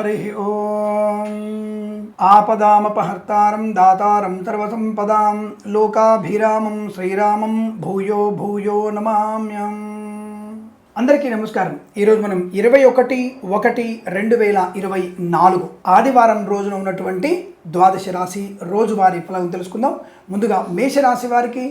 హరి ఓం ఆపదామపహర్తారం దాతారం సర్వసంపదాం లోకాభిరామం శ్రీరామం భూయో భూయో నమామ్యం అందరికీ నమస్కారం. ఈరోజు మనం ఇరవై ఒకటి ఒకటి రెండు వేల ఇరవై నాలుగు ఆదివారం రోజున ఉన్నటువంటి ద్వాదశ రాశి రోజువారీ ఫలం తెలుసుకుందాం. ముందుగా మేషరాశి వారికి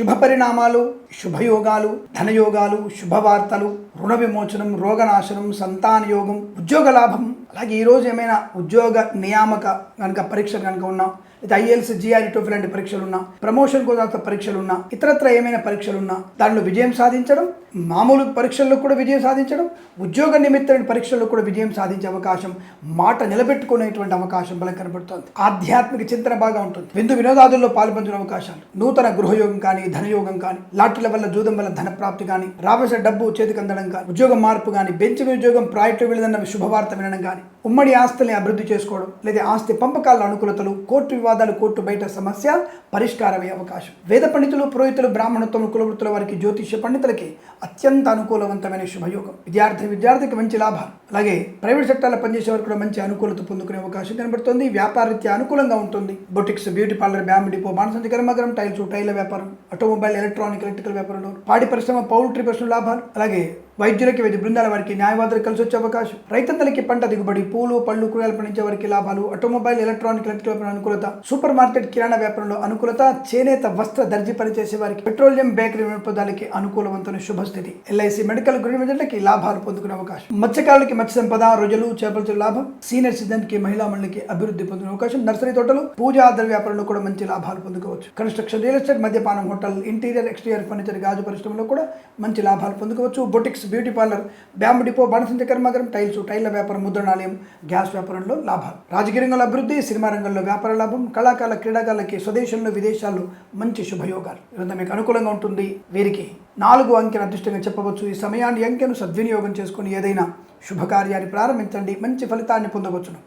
శుభ పరిణామాలు శుభయోగాలు ధనయోగాలు శుభవార్తలు రుణ విమోచనం రోగనాశనం సంతాన యోగం ఉద్యోగ లాభం. అలాగే ఈరోజు ఏమైనా ఉద్యోగ నియామక కనుక పరీక్షలు కనుక ఉన్నా లేదా ఐఎల్స్ జిఆర్ టోఫీ లాంటి పరీక్షలు ఉన్నా ప్రమోషన్ కోసం పరీక్షలు ఉన్నా ఇతరత్ర ఏమైనా పరీక్షలు ఉన్నా దానిలో విజయం సాధించడం మామూలు పరీక్షల్లో కూడా విజయం సాధించడం ఉద్యోగ నిమిత్తమైన పరీక్షల్లో కూడా విజయం సాధించే అవకాశం మాట నిలబెట్టుకునేటువంటి అవకాశం బలం కనబడుతోంది. ఆధ్యాత్మిక చింతన బాగా ఉంటుంది. విందు వినోదాదుల్లో పాల్పొందిన అవకాశాలు నూతన గృహయోగం కానీ ధనయోగం కానీ లాటరీల వల్ల జూదం వల్ల ధన ప్రాప్తి కానీ రావలసిన డబ్బు చేతికి అందడం కానీ ఉద్యోగ మార్పు కానీ బెంచ్ ఉద్యోగం ప్రాజెక్టు వెళ్ళదన్న శుభవార్త వినడం కానీ ఉమ్మడి ఆస్తుల్ని అభివృద్ధి చేసుకోవడం లేదా ఆస్తి పంపకాల అనుకూలతలు కోర్టు వివాదాలు కోర్టు బయట సమస్య పరిష్కారమయ్యే అవకాశం. వేద పండితులు పురోహితులు బ్రాహ్మణత్వం కులవృత్తుల వారికి జ్యోతిష్య పండితులకి అత్యంత అనుకూలవంతమైన శుభయోగం. విద్యార్థి విద్యార్థికి మంచి లాభాలు అలాగే ప్రైవేట్ సెక్టార్లో పనిచేసే వారు కూడా మంచి అనుకూలత పొందుకునే అవకాశం కనబడుతుంది. వ్యాపారరీత్యా అనుకూలంగా ఉంటుంది. Boutiques beauty parlour bamboo depot బాణసంచి కర్మగరం టైల్స్ టైల వ్యాపారం ఆటోమొబైల్ ఎలక్ట్రానిక్ ఎలక్ట్రికల్ వ్యాపారంలో పాడి పరిశ్రమ పౌల్ట్రీ పరిశ్రమ లాభాలు. అలాగే వైద్యులకి వైద్య బృందాల వారికి న్యాయవాదులు కలిసి వచ్చే అవకాశం. రైతంతలకి పంట దిగుబడి పూలు పళ్ళు కూరగాయలు పండించే వారికి లాభాలు ఆటోమొబైల్ ఎలక్ట్రానిక్ ఎలక్ట్రికల్ అనుకూలత సూపర్ మార్కెట్ కిరాణా వ్యాపారంలో అనుకూలత చేనేత వస్త్ర దర్జీ పనిచేసే వారికి పెట్రోలియం బేకరీ వినోదాలకి అనుకూలవంతమైన శుభస్థితి. ఎల్ఐసి మెడికల్ గృహ లాభాలు పొందుకునే అవకాశం. మత్స్యకారులకి మత్స్య సంపద రొయ్యలు చేపల లాభం. సీనియర్ సిటిజన్కి మహిళా మండలికి అభివృద్ధి పొందుకునే అవకాశం. నర్సరీ తోటలు పూజా ఆధార వ్యాపారంలో కూడా మంచి లాభాలు పొందుకోవచ్చు. కన్స్ట్రక్షన్ రియల్ ఎస్టేట్ మద్యపానం హోటల్ ఇంటీరియర్ ఎక్స్టీరియర్ ఫర్నిచర్ గాజు పరిశ్రమలో కూడా మంచి లాభాలు పొందుకోవచ్చు. Boutiques beauty parlour bamboo depot బాణసంచ కర్మాగారం టైల్స్ టైల్ల వ్యాపారం ముద్రణాలయం గ్యాస్ వ్యాపారంలో లాభాలు. రాజకీయ రంగంలో అభివృద్ధి సినిమా రంగంలో వ్యాపార లాభం కళాకారుల క్రీడాకారులకి స్వదేశంలో విదేశాల్లో మంచి శుభయోగాలు. ఇదంతా మీకు అనుకూలంగా ఉంటుంది. వీరికి నాలుగు అంకెను అదృష్టంగా చెప్పవచ్చు. ఈ సమయాన్ని అంకెను సద్వినియోగం చేసుకుని ఏదైనా శుభకార్యాన్ని ప్రారంభించండి. మంచి ఫలితాన్ని పొందవచ్చును.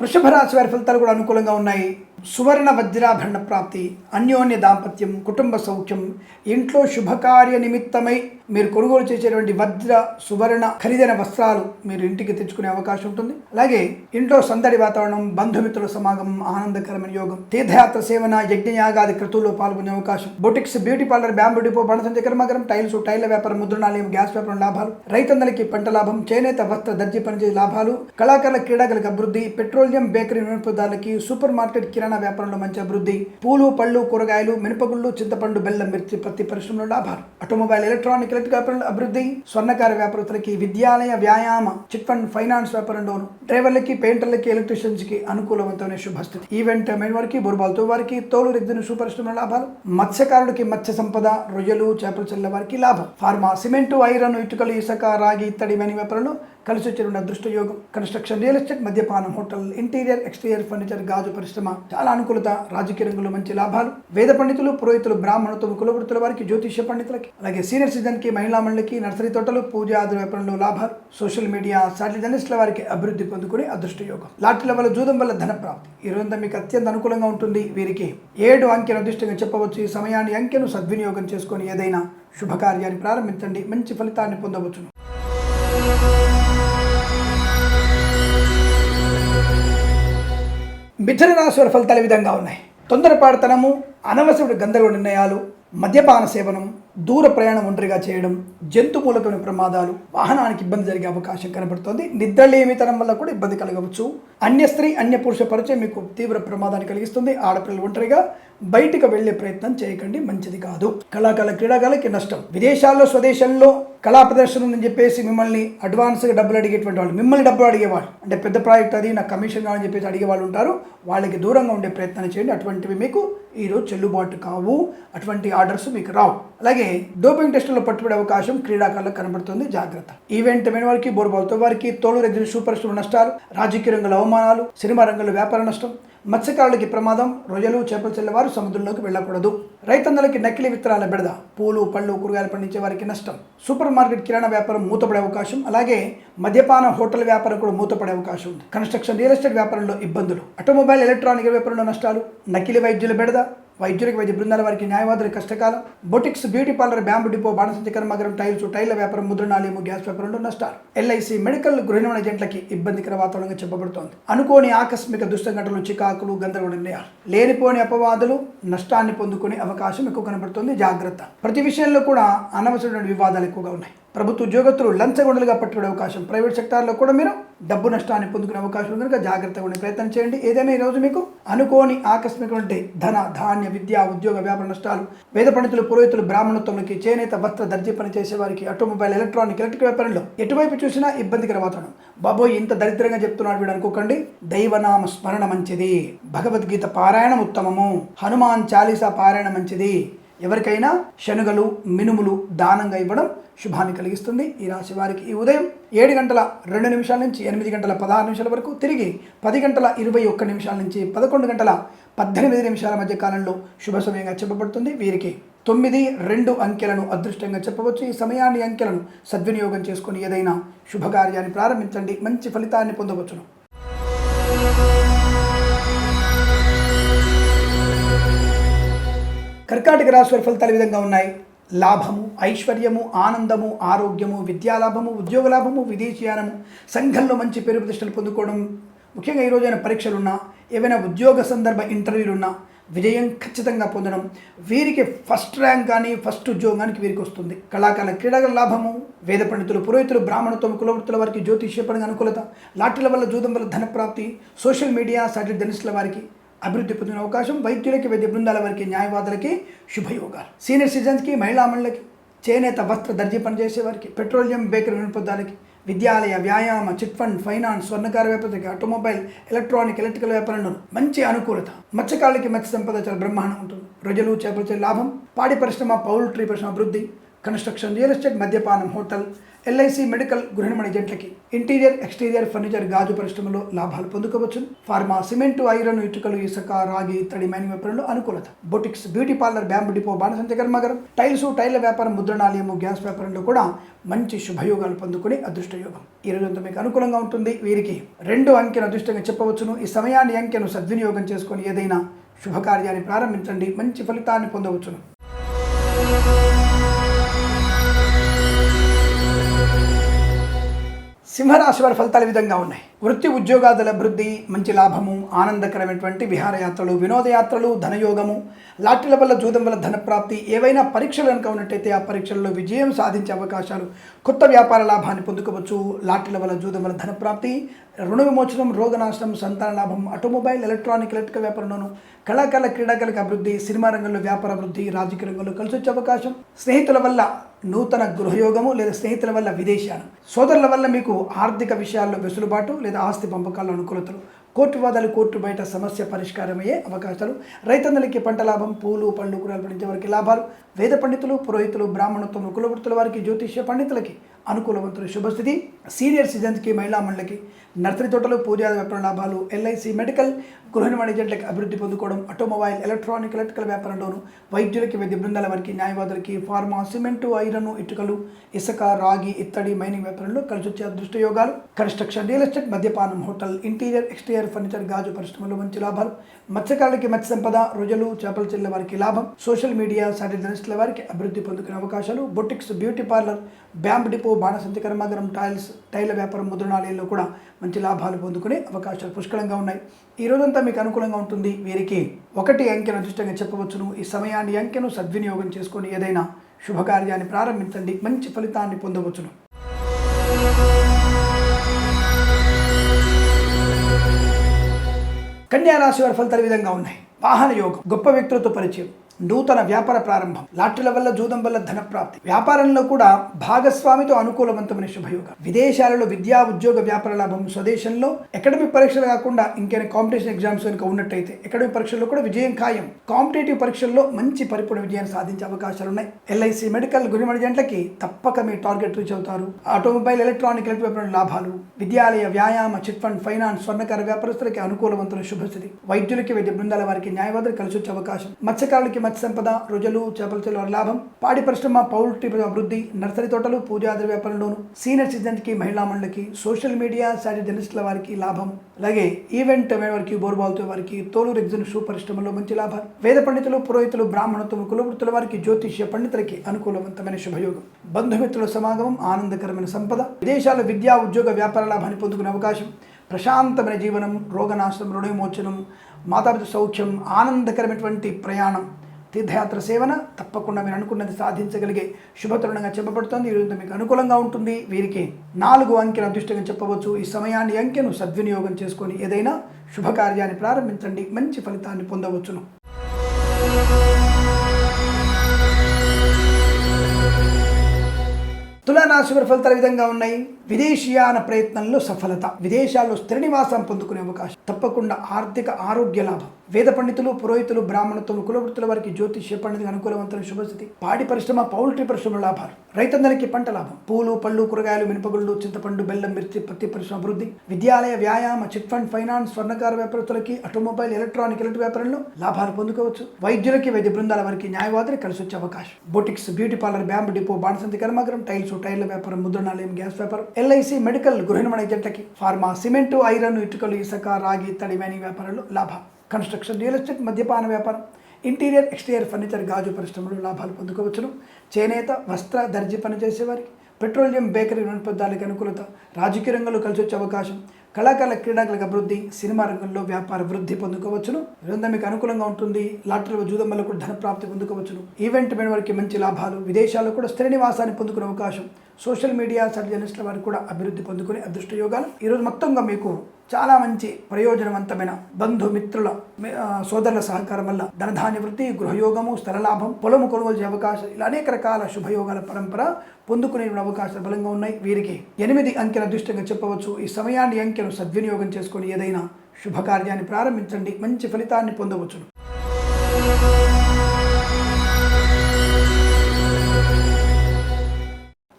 వృషభ రాశి వారి ఫలితాలు కూడా అనుకూలంగా ఉన్నాయి. సువర్ణ వజ్రాభరణ ప్రాప్తి అన్యోన్య దాంపత్యం కుటుంబ సౌఖ్యం ఇంట్లో శుభకార్య నిమిత్తమై మీరు కొనుగోలు చేసేటువంటి వజ్ర సువర్ణ ఖరీదైన వస్త్రాలు మీరు ఇంటికి తెచ్చుకునే అవకాశం ఉంటుంది. అలాగే ఇంట్లో సందడి వాతావరణం బంధుమిత్రుల సమాగమం ఆనందకరమైన యోగం తీర్థయాత్ర సేవన యజ్ఞయాగాది క్రతువుల్లో పాల్గొనే అవకాశం boutiques beauty parlour bamboo depot బణసంచ కర్మగరం టైల్స్ టైల వ్యాపారం ముద్రణాలయం గ్యాస్ వ్యాపారం లాభాలు రైతందరికీ పంట లాభం చేనేత వస్త్ర దర్జీ పనిచేసే లాభాలు కళాకారుల క్రీడాకులకు అభివృద్ధి పెట్రోల్ పెట్రోలియం బేకరీ వినియోగదారులకి సూపర్ మార్కెట్ కిరాణా వ్యాపారంలో మంచి అభివృద్ధి. పూలు పళ్ళు కూరగాయలు మినపగుళ్ళు చింతపండు బెల్లం మిర్చి ప్రతి పరిశ్రమలో లాభాలు. ఆటోమొబైల్ ఎలక్ట్రానిక్ ఎలక్ట్రిక్ వ్యాపారంలో అభివృద్ధి. స్వర్ణకార వ్యాపారస్తులకి విద్యాలయ వ్యాయామ చిట్ ఫండ్ ఫైనాన్స్ వ్యాపారంలోను డ్రైవర్లకి పెయింటర్లకి ఎలక్ట్రీషియన్స్కి అనుకూలవంతమైన శుభస్థితి ఈవెంట్ మెయిన్ వారికి బొరుబాల్తో వారికి తోలు రెద్దును సూపరిశ్రమ లాభాలు. మత్స్యకారుడికి మత్స్య సంపద రొయ్యలు చేపలు చల్ల వారికి లాభం. ఫార్మా సిమెంటు ఐరన్ ఇటుకలు ఇసుక రాగి ఇత్తడి మని వ్యాపారంలో కలిసి వచ్చిన అదృష్ట యోగం. కన్స్ట్రక్షన్ రియల్ ఎస్టేట్ మద్యపానం హోటల్ ఇంటీరియర్ ఎక్స్టీరియర్ ఫర్నిచర్ గాజు పరిశ్రమ చాలా అనుకూలత రాజకీయ రంగంలో మంచి లాభాలు. వేద పండితులు పురోహితులు బ్రాహ్మణులు కులవృత్తుల వారికి జ్యోతిష్య పండితులకి అలాగే సీనియర్ సిటిజన్కి మహిళా మండలికి నర్సరీ తోటలు పూజ ఆది వ్యాపారంలో లాభాలు. సోషల్ మీడియా సాటిలైట్ జర్నలిస్టుల వారికి అభివృద్ధి పొందుకునే అదృష్ట యోగం. లాటరీల వల్ల జూదం వల్ల ధన ప్రాప్తి. ఈ రోజంతా మీకు అత్యంత అనుకూలంగా ఉంటుంది. వీరికి ఏడు అంకెను అదృష్టంగా చెప్పవచ్చు. ఈ సమయాన్ని అంకెను సద్వినియోగం చేసుకొని ఏదైనా శుభకార్యాన్ని ప్రారంభించండి. మంచి ఫలితాన్ని పొందవచ్చును. మిథున రాశి వారి ఫలితాలు విధంగా ఉన్నాయి. తొందరపాటుతనము అనవసరుడు గందరగోళ నిర్ణయాలు మద్యపాన సేవనం దూర ప్రయాణం ఒంటరిగా చేయడం జంతు మూలకమైన ప్రమాదాలు వాహనానికి ఇబ్బంది జరిగే అవకాశం కనబడుతోంది. నిద్రలేమితనం వల్ల కూడా ఇబ్బంది కలగవచ్చు. అన్య స్త్రీ అన్య పురుష పరిచయం మీకు తీవ్ర ప్రమాదాన్ని కలిగిస్తుంది. ఆడపిల్లలు ఒంటరిగా బయటకు వెళ్ళే ప్రయత్నం చేయకండి. మంచిది కాదు. కళాకాల క్రీడాకాలకి నష్టం. విదేశాల్లో స్వదేశంలో కళా ప్రదర్శన అని చెప్పేసి మిమ్మల్ని అడ్వాన్స్గా డబ్బులు అడిగేటువంటి వాళ్ళు మిమ్మల్ని డబ్బులు అడిగేవాళ్ళు అంటే పెద్ద ప్రాజెక్ట్ అది నాకు కమిషన్ కావాలని చెప్పేసి అడిగే వాళ్ళు ఉంటారు. వాళ్ళకి దూరంగా ఉండే ప్రయత్నం చేయండి. అటువంటివి మీకు ఈరోజు చెల్లుబాటు కావు. అటువంటి ఆర్డర్స్ మీకు రావు. అలాగే డోపింగ్ టెస్టుల్లో పట్టుబడే అవకాశం క్రీడాకారులకు కనబడుతుంది జాగ్రత్త. ఈవెంట్ మీద వారికి బోర్బాల్తో వారికి తోలు రెగ్యులర్ సూపర్ స్టార్ నష్టాలు రాజకీయ రంగంలో అవమానాలు సినిమా రంగంలో వ్యాపార నష్టం మత్స్యకారులకి ప్రమాదం రొయ్యలు చేపలు చెల్లవారు సముద్రంలోకి వెళ్ళకూడదు. రైతన్నలకి నకిలీ విత్తనాల బెడద పూలు పళ్ళు కూరగాయలు పండించే వారికి నష్టం. సూపర్ మార్కెట్ కిరాణా వ్యాపారం మూతపడే అవకాశం అలాగే మద్యపాన హోటల్ వ్యాపారం కూడా మూతపడే అవకాశం ఉంది. కన్స్ట్రక్షన్ రియల్ ఎస్టేట్ వ్యాపారంలో ఇబ్బందులు ఆటోమొబైల్ ఎలక్ట్రానిక్ వ్యాపారంలో నష్టాలు నకిలీ వైద్యుల బెడద వైద్యులకు వైద్య బృందాల వారికి న్యాయవాదుల కష్టకాలం. Boutiques beauty parlour bamboo depot బాణసంచ కర్మాగారం టైల్స్ టైర్ల వ్యాపారం ముద్రణాలయము గ్యాస్ వ్యాపారంలో నష్టాలు. ఎల్ఐసి మెడికల్ గృహ నిర్మాణ ఏజెంట్లకి ఇబ్బందికర వాతావరణంగా చెప్పబడుతోంది. అనుకోని ఆకస్మిక దుష్టఘటనలు చికాకులు గందరగోళ నిర్ణయాలు. లేనిపోని అపవాదులు నష్టాన్ని పొందుకునే అవకాశం ఎక్కువ కనబడుతుంది. జాగ్రత్త. ప్రతి విషయంలో కూడా అనవసరమైన వివాదాలు ఎక్కువగా ఉన్నాయి. ప్రభుత్వ ఉద్యోగస్తులు లంచగొండలుగా పట్టుకునే అవకాశం. ప్రైవేట్ సెక్టార్లో కూడా మీరు డబ్బు నష్టాన్ని పొందుకునే అవకాశం ఉంది కనుక జాగ్రత్తగా ఉండే ప్రయత్నం చేయండి. ఏదైనా ఈరోజు మీకు అనుకోని ఆకస్మికటువంటి ధన ధాన్య విద్య ఉద్యోగ వ్యాపార నష్టాలు వేద పండితులు పురోహితులు బ్రాహ్మణత్వంలోకి చేనేత వస్త్ర దర్జీ పని చేసే వారికి ఆటోమొబైల్ ఎలక్ట్రానిక్ ఎలక్ట్రిక్ వ్యాపారంలో ఎటువైపు చూసినా ఇబ్బందికర వాతావరణం. బాబోయ్ ఇంత దరిద్రంగా చెప్తున్నాడు వీడు అనుకోకండి. దైవనామ స్మరణ మంచిది. భగవద్గీత పారాయణం ఉత్తమము. హనుమాన్ చాలీసా పారాయణ మంచిది. ఎవరికైనా శనుగలు మినుములు దానంగా ఇవ్వడం శుభాన్ని కలిగిస్తుంది. ఈ రాశి వారికి ఈ ఉదయం ఏడు గంటల రెండు నిమిషాల నుంచి ఎనిమిది గంటల పదహారు నిమిషాల వరకు తిరిగి పది గంటల ఇరవై ఒక్క నిమిషాల నుంచి పదకొండు గంటల పద్దెనిమిది నిమిషాల మధ్య కాలంలో శుభ సమయంగా చెప్పబడుతుంది. వీరికి తొమ్మిది రెండు అంకెలను అదృష్టంగా చెప్పవచ్చు. ఈ సమయాన్ని అంకెలను సద్వినియోగం చేసుకుని ఏదైనా శుభకార్యాన్ని ప్రారంభించండి. మంచి ఫలితాన్ని పొందవచ్చును. కర్కాటక రాశి వారి ఫలితాలు విధంగా ఉన్నాయి. లాభము ఐశ్వర్యము ఆనందము ఆరోగ్యము విద్యాలాభము ఉద్యోగ లాభము విదేశీయానము సంఘంలో మంచి పేరు ప్రతిష్టలు పొందుకోవడం ముఖ్యంగా ఈ రోజైన పరీక్షలున్నా ఏవైనా ఉద్యోగ సందర్భ ఇంటర్వ్యూలున్నా విజయం ఖచ్చితంగా పొందడం వీరికి ఫస్ట్ ర్యాంక్ కానీ ఫస్ట్ ఉద్యోగానికి వీరికి వస్తుంది. కళాకాల క్రీడల లాభము వేద పండితులు పురోహితులు బ్రాహ్మణత్వం కులవృత్తుల వారికి జ్యోతిష్యపడిన అనుకూలత లాటరీల వల్ల జూదం వల్ల ధనప్రాప్తి సోషల్ మీడియా సాటిలైట్ ధనిష్ల వారికి అభివృద్ధి పొందిన అవకాశం వైద్యులకి వైద్య బృందాల వారికి న్యాయవాదులకి శుభయోగాలు. సీనియర్ సిటిజన్స్కి మహిళా మండలికి చేనేత వస్త్ర దర్జీ పనిచేసే వారికి పెట్రోలియం బేకరీ వినిపొద్దాలకి విద్యాలయ వ్యాయామ చిట్ ఫండ్ ఫైనాన్స్ స్వర్ణకార వ్యాపారకి ఆటోమొబైల్ ఎలక్ట్రానిక్ ఎలక్ట్రికల్ వ్యాపారంలో మంచి అనుకూలత. మత్స్యకారులకి మత్స్య సంపద చాలా బ్రహ్మాండం ఉంటుంది. ప్రజలు చేపలచే లాభం పాడి పరిశ్రమ పౌల్ట్రీ పరిశ్రమ అభివృద్ధి కన్స్ట్రక్షన్ రియల్ ఎస్టేట్ మద్యపానం హోటల్ ఎల్ఐసి మెడికల్ గృహ నిర్మాణ ఏజెంట్లకి ఇంటీరియర్ ఎక్స్టీరియర్ ఫర్నిచర్ గాజు పరిశ్రమలో లాభాలు పొందుకోవచ్చు. ఫార్మా సిమెంటు ఐరన్ ఇటుకలు ఇసుక రాగి ఇత్తడి మైనింగ్ వ్యాపారంలో అనుకూలత. Boutiques beauty parlour bamboo depot బాణసంచ కర్మాగారం టైల్స్ టైల్ వ్యాపారం ముద్రణాలయము గ్యాస్ వ్యాపారంలో కూడా మంచి శుభయోగాలు పొందుకుని అదృష్టయోగం. ఈ రోజంతా మీకు అనుకూలంగా ఉంటుంది. వీరికి రెండు అంకెను అదృష్టంగా చెప్పవచ్చును. ఈ సమయాన్ని అంకెను సద్వినియోగం చేసుకొని ఏదైనా శుభకార్యాన్ని ప్రారంభించండి. మంచి ఫలితాన్ని పొందవచ్చును. సింహరాశి వారి ఫలితాలు విధంగా ఉన్నాయి. వృత్తి ఉద్యోగాదుల అభివృద్ధి మంచి లాభము ఆనందకరమైనటువంటి విహారయాత్రలు వినోదయాత్రలు ధనయోగము లాటరీల వల్ల జూదం వల్ల ధనప్రాప్తి ఏవైనా పరీక్షలు కనుక ఉన్నట్టయితే ఆ పరీక్షల్లో విజయం సాధించే అవకాశాలు కొత్త వ్యాపార లాభాన్ని పొందుకోవచ్చు. లాటరీల వల్ల జూదం వల్ల ధనప్రాప్తి రుణ విమోచనం రోగనాశనం సంతాన లాభం ఆటోమొబైల్ ఎలక్ట్రానిక్ ఎలక్ట్రికల్ వ్యాపారంలోను కళాకారుల క్రీడాకారులకు అభివృద్ధి సినిమా రంగంలో వ్యాపార అభివృద్ధి రాజకీయ రంగంలో కలిసి వచ్చే అవకాశం. స్నేహితుల వల్ల నూతన గృహయోగము లేదా స్నేహితుల వల్ల విదేశాలు సోదరుల వల్ల మీకు ఆర్థిక విషయాల్లో వెసులుబాటు లేదా ఆస్తి పంపకాల్లో అనుకూలతలు. కోర్టు వాదాలు కోర్టు బయట సమస్య పరిష్కారమయ్యే అవకాశాలు. రైతన్నలకి పంట లాభం పూలు పండ్లు కూరలు పండించే వారికి లాభాలు. వేద పండితులు పురోహితులు బ్రాహ్మణత్వం కులవృత్తుల వారికి జ్యోతిష్య పండితులకి అనుకూలవంతులు. శుభస్థితి. సీనియర్ సిటిజన్స్కి మహిళా మండలికి. నర్సరీ తోటలు పూజా వ్యాపార లాభాలు ఎల్ఐసి మెడికల్ గృహ నిర్మాణ ఏజెంట్లకు అభివృద్ధి పొందుకోవడం ఆటోమొబైల్ ఎలక్ట్రానిక్ ఎలక్ట్రికల్ వ్యాపారంలోను వైద్యులకి వైద్య బృందాల వారికి న్యాయవాదులకి ఫార్మా సిమెంటు ఐరన్ ఇటుకలు ఇసుక రాగి ఇత్తడి మైనింగ్ వ్యాపారంలో కలిసి వచ్చే అదృష్ట యోగాలు. కన్స్ట్రక్షన్ రియల్ ఎస్టేట్ మద్యపానం హోటల్ ఇంటీరియర్ ఎక్స్టీరియర్ ఫర్నిచర్ గాజు పరిశ్రమలో మంచి లాభాలు. మత్స్యకారులకి మత్స్య సంపద రొయ్యలు చేపల చెల్లె వారికి లాభం. సోషల్ మీడియా సాటి జర్నలిస్టుల వారికి అభివృద్ధి పొందుకునే అవకాశాలు. Boutiques beauty parlour bamboo depot బాణసంతి కర్మాగారం టైల్స్ టైల వ్యాపారం ముద్రణాలయంలో కూడా మంచి లాభాలు పొందుకునే అవకాశాలు పుష్కలంగా ఉన్నాయి. ఈ రోజంతా మీకు అనుకూలంగా ఉంటుంది. వీరికి ఒకటి అంకెను అదృష్టంగా చెప్పవచ్చును. ఈ సమయాన్ని అంకెను సద్వినియోగం చేసుకొని ఏదైనా శుభకార్యాన్ని ప్రారంభించండి. మంచి ఫలితాన్ని పొందవచ్చును. కన్యా రాశి వారి ఫలితాలు విధంగా ఉన్నాయి. వాహన యోగం గొప్ప వ్యక్తులతో పరిచయం. నూతన వ్యాపార ప్రారంభం. లాటరీల వల్ల జూదం వల్ల ధన ప్రాప్తి. వ్యాపారంలో కూడా భాగస్వామితో అనుకూలవంతమైన శుభయోగం. విదేశాలలో విద్యా ఉద్యోగ వ్యాపార లాభం స్వదేశంలో అకాడమిక్ పరీక్షలు కాకుండా ఇంకేమైనా కాంపిటీషన్ ఎగ్జామ్స్ కనుక ఉన్నట్టయితే అకాడమిక్ పరీక్షల్లో కూడా విజయం ఖాయం. కాంపిటేటివ్ పరీక్షల్లో మంచి పరిపూర్ణ విజయాన్ని సాధించే అవకాశాలు ఉన్నాయి. ఎల్ఐసి మెడికల్ గురిమడి జంటలకి తప్పక మీ టార్గెట్ రీచ్ అవుతారు. ఆటోమొబైల్ ఎలక్ట్రానిక్ ఎలక్ట్రిక్ లాభాలు. విద్యాలయ వ్యాయామ చిట్ ఫండ్ ఫైనాన్స్ స్వర్ణకార వ్యాపారస్తులకి అనుకూలవంతుల శుభస్థితి. వైద్యులకి వైద్య బృందాల వారికి న్యాయవాదులు కలిసి వచ్చే అవకాశం. మత్స్యకారులకి మత్స్య సంపద చేపల చెరువుల లాభం పాడి పరిశ్రమ పౌల్ట్రీ అభివృద్ధి నర్సరీ తోటలు పూజాద్ర వ్యాపారంలోను సీనియర్ సిటిజన్కి మహిళా మండలికి సోషల్ మీడియా సాటి జర్నలిస్టుల వారికి లాభం. అలాగే ఈవెంట్ వారికి బోర్బాల్తో వారికి తోలు ఎగ్జిన్ షూ పరిశ్రమలో మంచి లాభాలు వేద పండితులు పురోహితులు బ్రాహ్మణత్వం కులవృత్తుల వారికి జ్యోతిష్య పండితులకి అనుకూలవంతమైన శుభయోగం. బంధుమిత్రుల సమాగమం ఆనందకరమైన సంపద. విదేశాల విద్యా ఉద్యోగ వ్యాపార లాభాన్ని పొందుకునే అవకాశం. ప్రశాంతమైన జీవనం రోగనాశనం రుణవిమోచనం మాతాపిత సౌఖ్యం ఆనందకరమైనటువంటి ప్రయాణం. తీర్థయాత్ర సేవన తప్పకుండా మీరు అనుకున్నది సాధించగలిగే శుభతరుణంగా చెప్పబడుతుంది. ఈరోజు మీకు అనుకూలంగా ఉంటుంది. వీరికి నాలుగు అంకెల అదృష్టంగా చెప్పవచ్చు. ఈ సమయాన్ని అంకెను సద్వినియోగం చేసుకొని ఏదైనా శుభకార్యాన్ని ప్రారంభించండి. మంచి ఫలితాన్ని పొందవచ్చును. తులారాశి వారి ఫలితాలు విధంగా ఉన్నాయి? విదేశీయాన ప్రయత్నంలో సఫలత విదేశాల్లో స్థిర నివాసం పొందుకునే అవకాశం తప్పకుండా ఆర్థిక ఆరోగ్య లాభం. వేద పండితులు పురోహితులు బ్రాహ్మణత్వం కులవృత్తుల వారికి జ్యోతిష్య పండితులకు అనుకూలవంతమైన శుభస్థితి పాడి పరిశ్రమ పౌల్ట్రీ పరిశ్రమ లాభాలు. రైతందరికీ పంట లాభం. పూలు పళ్ళు కూరగాయలు మినపగుళ్ళు చింతపండు బెల్లం మిర్చి పత్తి పరిశ్రమ అభివృద్ధి. విద్యాలయ వ్యాయామ చిట్ ఫండ్ ఫైనాన్స్ స్వర్ణకార వ్యాపారస్తులకి ఆటోమొబైల్ ఎలక్ట్రానిక్ ఎలక్ట్రిక్ వ్యాపారంలో లాభాలు పొందుకోవచ్చు. వైద్యులకి వైద్య బృందాల వారికి న్యాయవాదులు కలిసి వచ్చే అవకాశం. Boutiques beauty parlour bamboo depot బాణసంతి కర్మాగారం టైల్స్ టైర్ల వ్యాపారం ముద్రణాలయం గ్యాస్ వ్యాపారం ఎల్ఐసి మెడికల్ గృహిణమణ ఏజెంట్లకి ఫార్మా సిమెంటు ఐరన్ ఇటుకలు ఇసుక రాగి తడి వ్యాని వ్యాపారంలో లాభం. కన్స్ట్రక్షన్ రియల్ ఎస్టేట్ మద్యపాన వ్యాపారం ఇంటీరియర్ ఎక్స్టీరియర్ ఫర్నిచర్ గాజు పరిశ్రమలు లాభాలు పొందుకోవచ్చును. చేనేత వస్త్ర దర్జీ పనిచేసేవారికి పెట్రోలియం బేకరీ పదార్థాలకు అనుకూలత రాజకీయ రంగంలో కలిసి వచ్చే అవకాశం కళాకారుల క్రీడాకులకు అభివృద్ధి సినిమా రంగంలో వ్యాపార వృద్ధి పొందుకోవచ్చును. ఇదంతా మీకు అనుకూలంగా ఉంటుంది. లాటరీలో జూదం వల్ల కూడా ధన ప్రాప్తి పొందుకోవచ్చును. ఈవెంట్ మీద వారికి మంచి లాభాలు విదేశాల్లో కూడా స్థిర నివాసాన్ని పొందుకునే అవకాశం. సోషల్ మీడియా సర్జనలిస్టుల జర్నలిస్టుల వారికి కూడా అభివృద్ధి పొందుకునే అదృష్ట యోగాలు. ఈరోజు మొత్తంగా మీకు చాలా మంచి ప్రయోజనవంతమైన బంధుమిత్రుల సోదరుల సహకారం వల్ల ధనధాన్య వృత్తి గృహయోగము స్థలలాభం పొలము కొనుగోలు చేసే అవకాశం ఇలా అనేక రకాల శుభయోగాల పరంపర పొందుకునే అవకాశాలు బలంగా ఉన్నాయి. వీరికి ఎనిమిది అంకెల అదృష్టంగా చెప్పవచ్చు. ఈ సమయాన్ని అంకెను సద్వినియోగం చేసుకొని ఏదైనా శుభకార్యాన్ని ప్రారంభించండి. మంచి ఫలితాన్ని పొందవచ్చును.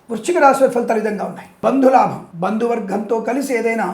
వృశ్చిక రాశి ఫలితాలు విధంగా ఉన్నాయి. బంధులాభం బంధువర్గంతో కలిసి ఏదైనా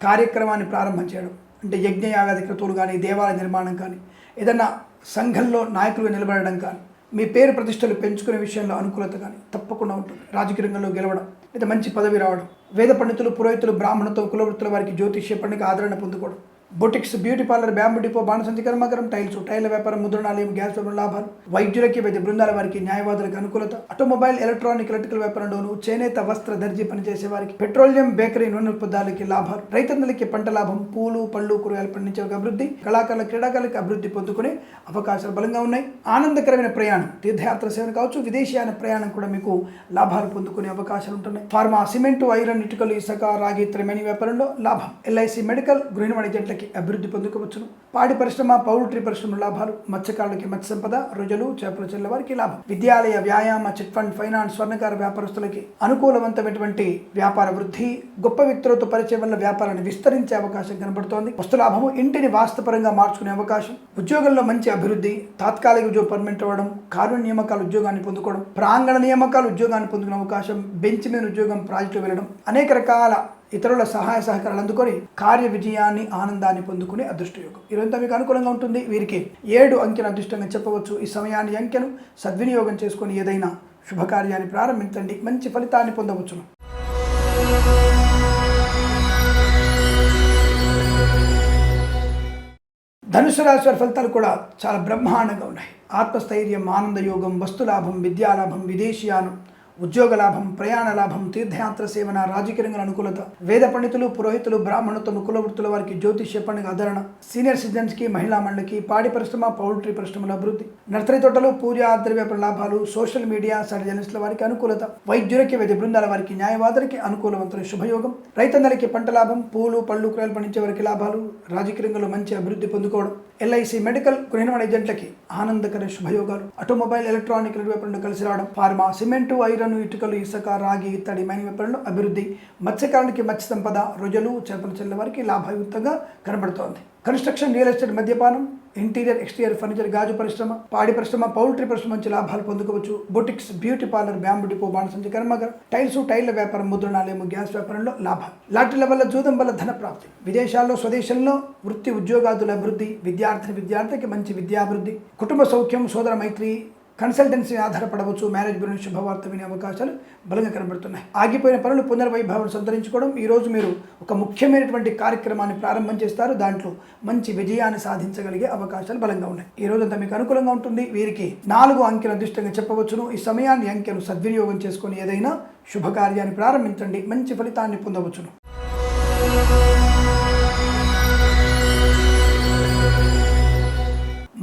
కార్యక్రమాన్ని ప్రారంభం చేయడం. అంటే యజ్ఞయాగాది క్రతువులు కానీ దేవాలయ నిర్మాణం కానీ ఏదైనా సంఘంలో నాయకులుగా నిలబడడం కానీ మీ పేరు ప్రతిష్టలు పెంచుకునే విషయంలో అనుకూలత కానీ తప్పకుండా ఉంటుంది. రాజకీయ రంగంలో గెలవడం లేదా మంచి పదవి రావడం వేద పండితులు పురోహితులు బ్రాహ్మణతో కులవృత్తుల వారికి జ్యోతిష్య పండుగ ఆదరణ పొందుకోవడం boutiques beauty parlour bamboo depot బాణసంచి కర్మాగారం టైల్స్ టైల్ వ్యాపారం ముద్రణాలయం గ్యాస్ వ్యాపారం లాభాలు వైద్యులకి వైద్య బృందాల వారికి న్యాయవాదులకు అనుకూలత ఆటోమొబైల్ ఎలక్ట్రానిక్ ఎలక్ట్రికల్ వ్యాపారంలోను చేనేత వస్త్ర దర్జీ పనిచేసే వారికి పెట్రోలియం బేకరీ నూనె ఉత్పత్తులకి లాభాలు రైతన్నలకి పంట లాభం పూలు పళ్ళు కూరగాయలు పండించే ఒక అభివృద్ధి కళాకారుల క్రీడాకారులకు అభివృద్ధి పొందుకునే అవకాశాలు బలంగా ఉన్నాయి. ఆనందకరమైన ప్రయాణం తీర్థయాత్ర సేవలు కావచ్చు విదేశీయాన ప్రయాణం కూడా మీకు లాభాలు పొందుకునే అవకాశాలు ఉంటున్నాయి. ఫార్మా సిమెంటు ఐరన్ ఇటుకలు ఇసుక రాగి త్రిమేణి వ్యాపారంలో లాభం. ఎల్ఐసి మెడికల్ గృహిణి జంటలకి అభివృద్ధి పొందుకోవచ్చును. పాడి పరిశ్రమ పౌల్ట్రీ పరిశ్రమ లాభాలు మత్స్యకారులకి మత్స్య సంపద రుజులు చేపల చెల్ల వారికి లాభం. విద్యాలయ వ్యాయామ చిట్ ఫండ్ ఫైనాన్స్ స్వర్ణకార వ్యాపారస్తులకి అనుకూలవంతమైనటువంటి వ్యాపార వృద్ధి గొప్ప వ్యక్తులతో పరిచయం వల్ల వ్యాపారాన్ని విస్తరించే అవకాశం కనబడుతోంది. వస్తులాభము ఇంటిని వాస్తవపరంగా మార్చుకునే అవకాశం. ఉద్యోగంలో మంచి అభివృద్ధి తాత్కాలిక ఉద్యోగం పర్మనెంట్ అవ్వడం కారుణ్య నియామకాలు ఉద్యోగాన్ని పొందుకోవడం ప్రాంగణ నియామకాలు ఉద్యోగాన్ని పొందుకునే అవకాశం బెంచ్ మీద ఉద్యోగం ప్రాజెక్టు వెళ్ళడం అనేక రకాల ఇతరుల సహాయ సహకారాలు అందుకొని కార్య విజయాన్ని ఆనందాన్ని పొందుకునే అదృష్టయోగం. ఇదంతా మీకు అనుకూలంగా ఉంటుంది. వీరికి ఏడు అంకెను అదృష్టంగా చెప్పవచ్చు. ఈ సమయాన్ని అంకెను సద్వినియోగం చేసుకొని ఏదైనా శుభకార్యాన్ని ప్రారంభించండి. మంచి ఫలితాన్ని పొందవచ్చును. ధనుసు రాశి వారి ఫలితాలు కూడా చాలా బ్రహ్మాండంగా ఉన్నాయి. ఆత్మస్థైర్యం ఆనందయోగం వస్తులాభం విద్యాలాభం విదేశీయానం ఉద్యోగ లాభం ప్రయాణ లాభం తీర్థయాత్ర సేవన రాజకీయ రంగ అనుకూలత వేద పండితులు పురోహితులు బ్రాహ్మణులతో కుల వృత్తుల వారికి జ్యోతిష్య పండుగ ఆదరణ సీనియర్ సిటిజన్స్కి మహిళా మండలికి పాడి పరిశ్రమ పౌల్ట్రీ పరిశ్రమల అభివృద్ధి నర్సరీ తోటలు పూజ ద్రవ్య లాభాలు సోషల్ మీడియా సైడ్ వారికి అనుకూలత వైద్యులకి వైద్య బృందాల వారికి న్యాయవాదులకి అనుకూలవంతుల శుభయోగం రైతన్నలకి పంట లాభం పూలు పళ్ళు కూరలు పండించే వారికి లాభాలు రాజకీయ రంగంలో మంచి అభివృద్ధి పొందుకోవడం ఎల్ఐసి మెడికల్ గృహిణి ఏజెంట్లకి ఆనందకర శుభయోగాలు ఆటోమొబైల్ ఎలక్ట్రానిక్ వ్యాపారంలో కలిసి రావడం ఫార్మా సిమెంటు ఐరన్ ఇటుకలు ఇసుక రాగి ఇత్తడి మైన వ్యాపారంలో అభివృద్ధి. మత్స్యకారునికి మత్స్య సంపద రొజలు చేపలు చెల్ల వారికి లాభయుక్తంగా కనబడుతోంది. కన్స్ట్రక్షన్ రియల్ ఎస్టేట్ మద్యపానం ఇంటీరియర్ ఎక్స్టీరియర్ ఫర్నిచర్ గాజు పరిశ్రమ పాడి పరిశ్రమ పౌల్ట్రీ పరిశ్రమ నుంచి లాభాలు పొందుకోవచ్చు. Boutiques beauty parlour bamboo depot బాణసంచి కర్మగర్ టైల్స్ టైర్ల వ్యాపారం ముద్రణాలయము గ్యాస్ వ్యాపారంలో లాభం. లాటరీల వల్ల జూదం వల్ల ధన ప్రాప్తి. విదేశాల్లో స్వదేశంలో వృత్తి ఉద్యోగాదుల అభివృద్ధి విద్యార్థిని విద్యార్థికి మంచి విద్యాభివృద్ధి. కుటుంబ సౌఖ్యం సోదర మైత్రి కన్సల్టెన్సీ ఆధారపడవచ్చు మ్యారేజ్ గురించి శుభవార్త వినే అవకాశాలు బలంగా కనబడుతున్నాయి. ఆగిపోయిన పనులు పునర్వైభవాలు సంతరించుకోవడం ఈరోజు మీరు ఒక ముఖ్యమైనటువంటి కార్యక్రమాన్ని ప్రారంభం చేస్తారు దాంట్లో మంచి విజయాన్ని సాధించగలిగే అవకాశాలు బలంగా ఉన్నాయి. ఈ రోజు అంతా మీకు అనుకూలంగా ఉంటుంది వీరికి నాలుగు అంకెలు అదృష్టంగా చెప్పవచ్చును. ఈ సమయాన్ని అంకెను సద్వినియోగం చేసుకొని ఏదైనా శుభకార్యాన్ని ప్రారంభించండి మంచి ఫలితాన్ని పొందవచ్చును.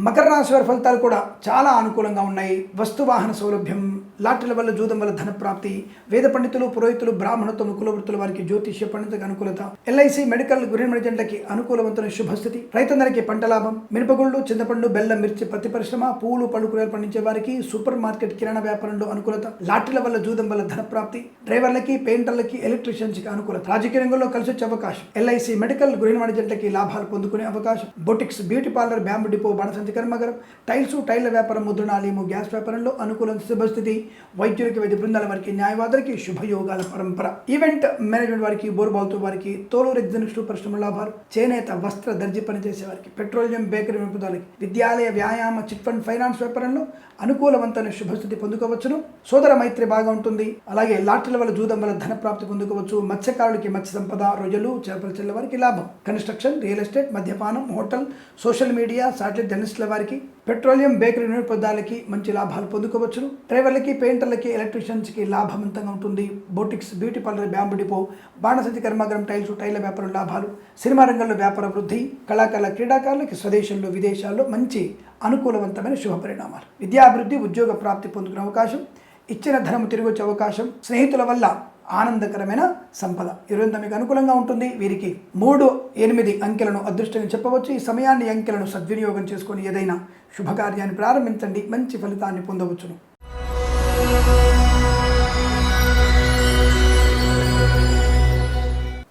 మకర రాశి వారి ఫలితాలు కూడా చాలా అనుకూలంగా ఉన్నాయి. వస్తు వాహన సౌలభ్యం లాటరీల వల్ల జూదం వల్ల ధన ప్రాప్తి వేద పండితులు పురోహితులు బ్రాహ్మణత్వం కులవృత్తుల వారికి జ్యోతిష్య పండితులకు అనుకూలత ఎల్ఐసి మెడికల్ గురిమడిజెంట్లకి అనుకూలవంతమైన శుభస్థితి రైతందరికీ పంట లాభం మినపగుళ్ళు చింతపండు బెల్లం మిర్చి పత్తి పరిశ్రమ పూలు పళ్ళు కూరలు పండించే వారికి సూపర్ మార్కెట్ కిరాణా వ్యాపారంలో అనుకూలత లాటరీల వల్ల జూదం వల్ల ధన ప్రాప్తి డ్రైవర్లకి పెయింటర్లకి ఎలక్ట్రీషియన్స్కి అనుకూలత రాజకీయ రంగంలో కలిసి వచ్చే అవకాశం ఎల్ఐసి మెడికల్ గురిమడిజెంట్లకి లాభాలు పొందుకునే అవకాశం boutiques beauty parlour bamboo depot బాణసంచి కర్మగరం టైల్సు టైర్ల వ్యాపారం ముద్రణాలయము గ్యాస్ వ్యాపారంలో అనుకూల శుభస్థితి వైద్యులకి వైద్య బృందాల వారికి న్యాయవాదులకి శుభయోగాల పరంపర. ఈవెంట్ మేనేజ్మెంట్ వారికి బోర్బాల్తో వారికి తోలు ఎగ్జిబిషన్ పరిశ్రమ లాభాలు చేనేత వస్త్ర దర్జీ పనిచేసే వారికి పెట్రోలియం బేకరీ వింపుదాలకి విద్యాలయ వ్యాయామ చిట్ ఫండ్ ఫైనాన్స్ వ్యాపారంలో అనుకూలవంతమైన శుభస్థితి పొందుకోవచ్చును. సోదర మైత్రి బాగా ఉంటుంది. అలాగే లాటరీల వల్ల జూదం వల్ల ధన ప్రాప్తి పొందుకోవచ్చు. మత్స్యకారులకి మత్స్య సంపద రొయ్యలు చేపల చెల్ల వారికి లాభం. కన్స్ట్రక్షన్ రియల్ ఎస్టేట్ మద్యపానం హోటల్ సోషల్ మీడియా సాటిలైట్ జర్నలిస్టుల వారికి పెట్రోలియం బేకరీ వినియోగదారులకి మంచి లాభాలు పొందుకోవచ్చును. డ్రైవర్లకి పెయింటర్లకి ఎలక్ట్రీషియన్స్కి లాభవంతంగా ఉంటుంది. Boutiques beauty parlour bamboo depot బాణసంచి కర్మాగారం టైల్స్ టైర్ల వ్యాపారం లాభాలు. సినిమా రంగంలో వ్యాపార వృద్ధి కళాకారుల క్రీడాకారులకి స్వదేశంలో విదేశాల్లో మంచి అనుకూలవంతమైన శుభ పరిణామాలు. విద్యాభివృద్ధి ఉద్యోగ ప్రాప్తి పొందుకునే అవకాశం ఇచ్చిన ధనము తిరిగి వచ్చే అవకాశం స్నేహితుల వల్ల ఆనందకరమైన సంపద. ఇరవై మీకు అనుకూలంగా ఉంటుంది. వీరికి మూడు ఎనిమిది అంకెలను అదృష్టంగా చెప్పవచ్చు. ఈ సమయాన్ని అంకెలను సద్వినియోగం చేసుకొని ఏదైనా శుభకార్యాన్ని ప్రారంభించండి. మంచి ఫలితాన్ని పొందవచ్చును.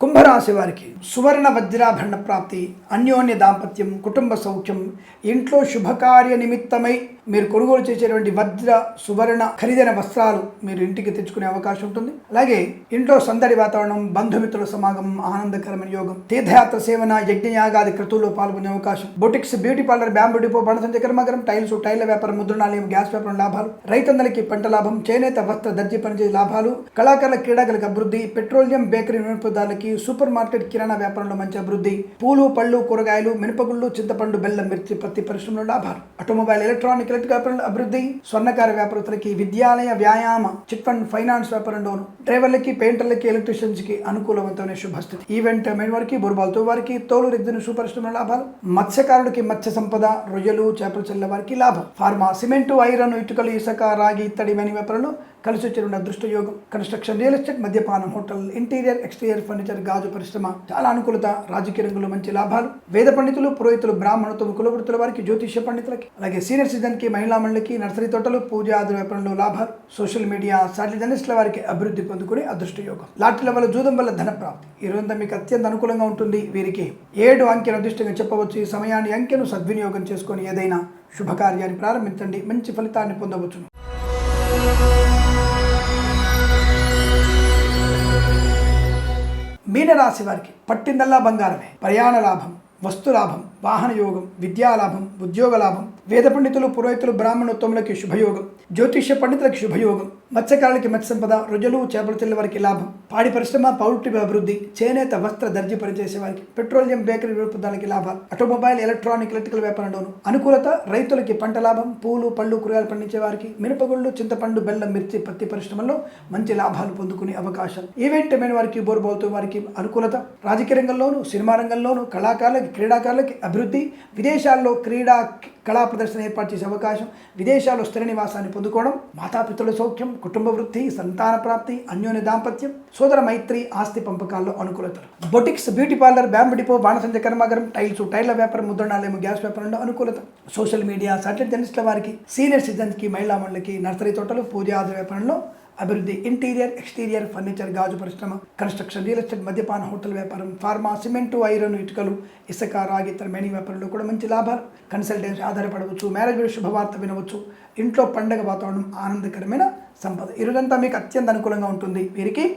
కుంభరాశి వారికి సువర్ణ వజ్రాభరణ ప్రాప్తి అన్యోన్య దాంపత్యం కుటుంబ సౌఖ్యం ఇంట్లో శుభకార్య నిమిత్తమై మీరు కొనుగోలు చేసేటువంటి వజ్ర సువర్ణ ఖరీదైన వస్త్రాలు మీరు ఇంటికి తెచ్చుకునే అవకాశం ఉంటుంది. అలాగే ఇంట్లో సందడి వాతావరణం బంధుమిత్రుల సమాగమం ఆనందకరమైన యోగం తీర్థయాత్ర సేవన యజ్ఞయాగాది క్రతువుల్లో పాల్గొనే అవకాశం boutiques beauty parlour bamboo depot బణసంచ కర్మగరం టైల్స్ టైల్ల వ్యాపారం ముద్రణాలయం గ్యాస్ వ్యాపారం లాభాలు రైతన్నలకి పంట లాభం చేనేత వస్త్ర దర్జీ పనిచేసే లాభాలు కళాకారుల క్రీడాకులకు అభివృద్ధి పెట్రోలియం బేకరీ వినియోగదారులకి సూపర్ మార్కెట్ కిరాణా వ్యాపారంలో మంచి అభివృద్ధి. పూలు పళ్ళు కూరగాయలు మినపగుళ్ళు చింతపండు బెల్లం మిర్చి పత్తి పరిశ్రమలో లాభాలు ఆటోమొబైల్ ఎలక్ట్రానిక్ ఎలక్ట్రిక్ వ్యాపారంలో అభివృద్ధి. స్వర్ణకార వ్యాపారస్తులకి విద్యాలయ వ్యాయామ చిట్ ఫండ్ ఫైనాన్స్ వ్యాపారంలోను డ్రైవర్లకి పెయింటర్లకి ఎలక్ట్రీషియన్స్కి అనుకూలవంతమైన శుభస్థితి. ఈవెంట్ మెయిన్ వారికి బుర్బాల్తో వారికి తోలు రెగ్జిన్ పరిశ్రమల లాభాలు మత్స్యకారుడికి మత్స్య సంపద రొయ్యలు చేపలు చల్ల వారికి లాభం. ఫార్మా సిమెంటు ఐరన్ ఇటుకలు ఇసుక రాగి ఇత్తడి మైన వ్యాపారంలో కలిసి వచ్చిన అదృష్ట యోగం కన్స్ట్రక్షన్ రియల్ ఎస్టేట్ మద్యపానం హోటల్ ఇంటీరియర్ ఎక్స్టీరియర్ ఫర్నిచర్ గాజు పరిశ్రమ చాలా అనుకూలత రాజకీయ రంగంలో మంచి లాభాలు. వేద పండితులు పురోహితులు బ్రాహ్మణులు కులవృత్తుల వారికి జ్యోతిష్య పండితులకి అలాగే సీనియర్ సిటిజన్కి మహిళా మండలికి నర్సరీ తోటలు పూజ ఆది వ్యాపారంలో లాభాలు. సోషల్ మీడియా సాటిలైట్ జర్నలిస్టుల వారికి అభివృద్ధి పొందుకునే అదృష్ట యోగం లాటరీల వల్ల జూదం వల్ల ధన ప్రాప్తి. ఈ రోజంతా మీకు అత్యంత అనుకూలంగా ఉంటుంది. వీరికి ఏడు అంకెను అదృష్టంగా చెప్పవచ్చు. ఈ సమయాన్ని అంకెను సద్వినియోగం చేసుకొని ఏదైనా శుభకార్యాన్ని ప్రారంభించండి. మంచి ఫలితాన్ని పొందవచ్చును. మీనరాశి వారికి పట్టిందల్లా బంగారమే. ప్రయాణ లాభం వస్తు లాభం వాహన యోగం విద్యా లాభం ఉద్యోగ లాభం వేద పండితులు పురోహితులు బ్రాహ్మణోత్తములకి శుభయోగం జ్యోతిష్య పండితులకి శుభయోగం మత్స్యకారులకి మత్స్య సంపద రుజులు చేపల తెల్ల వారికి లాభం పాడి పరిశ్రమ పౌల్ట్రీ అభివృద్ధి చేనేత వస్త్ర దర్జీ పనిచేసే వారికి పెట్రోలియం బేకరీ వినోదాలకి లాభాలు ఆటోమొబైల్ ఎలక్ట్రానిక్ ఎలక్ట్రికల్ వ్యాపారంలోను అనుకూలత రైతులకి పంట లాభం పూలు పళ్ళు కూరగాయలు పండించే వారికి మినపగుళ్ళు చింతపండు బెల్లం మిర్చి పత్తి పరిశ్రమల్లో మంచి లాభాలు పొందుకునే అవకాశం ఈవెంట్ అయిన వారికి బోర్బోల్తో వారికి అనుకూలత రాజకీయ రంగంలోను సినిమా రంగంలోను కళాకారులకి క్రీడాకారులకి అభివృద్ధి విదేశాల్లో క్రీడా కళా ప్రదర్శన ఏర్పాటు చేసే అవకాశం విదేశాల్లో స్థిర నివాసాన్ని పొందుకోవడం మాతాపితృల సౌఖ్యం కుటుంబ వృద్ధి సంతాన ప్రాప్తి అన్యోన్య దాంపత్యం సోదర మైత్రి ఆస్తి పంపకాల్లో అనుకూలతలు. Boutiques beauty parlour bamboo depot బాణసంచ కర్మాగారం టైల్స్ టైర్ల వ్యాపారం ముద్రణాలయం గ్యాస్ వ్యాపారంలో అనుకూలత. సోషల్ మీడియా సాటిలైట్ జర్నలిస్టుల వారికి సీనియర్ సిటిజన్స్కి మహిళా మండలికి నర్సరీ తోటలు పూజాది వ్యాపారంలో అభివృద్ధి ఇంటీరియర్ ఎక్స్టీరియర్ ఫర్నిచర్ గాజు పరిశ్రమ కన్స్ట్రక్షన్ రియల్ ఎస్టేట్ మద్యపాన హోటల్ వ్యాపారం ఫార్మా సిమెంటు ఐరన్ ఇటుకలు ఇసుక రాగి ఇతర మెనీ వ్యాపారంలో కూడా మంచి లాభాలు. కన్సల్టెన్సీ ఆధారపడవచ్చు మ్యారేజ్ శుభవార్త వినవచ్చు. ఇంట్లో పండగ వాతావరణం ఆనందకరమైన సంపద. ఈ మీకు అత్యంత అనుకూలంగా ఉంటుంది. వీరికి